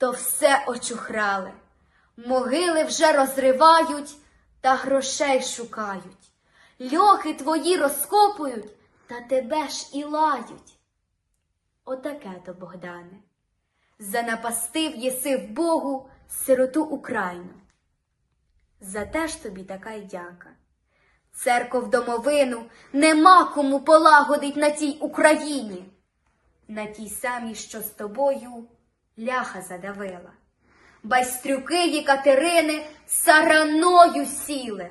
то все очухрали. Могили вже розривають та грошей шукають. Льохи твої розкопують та тебе ж і лають. Отаке то, Богдане, занапастив єси в Богу сироту Україну. За те ж тобі така й дяка. Церков домовину нема кому полагодить на тій Україні, на тій самій, що з тобою ляха задавила. Байстрюки Катерини сараною сіли.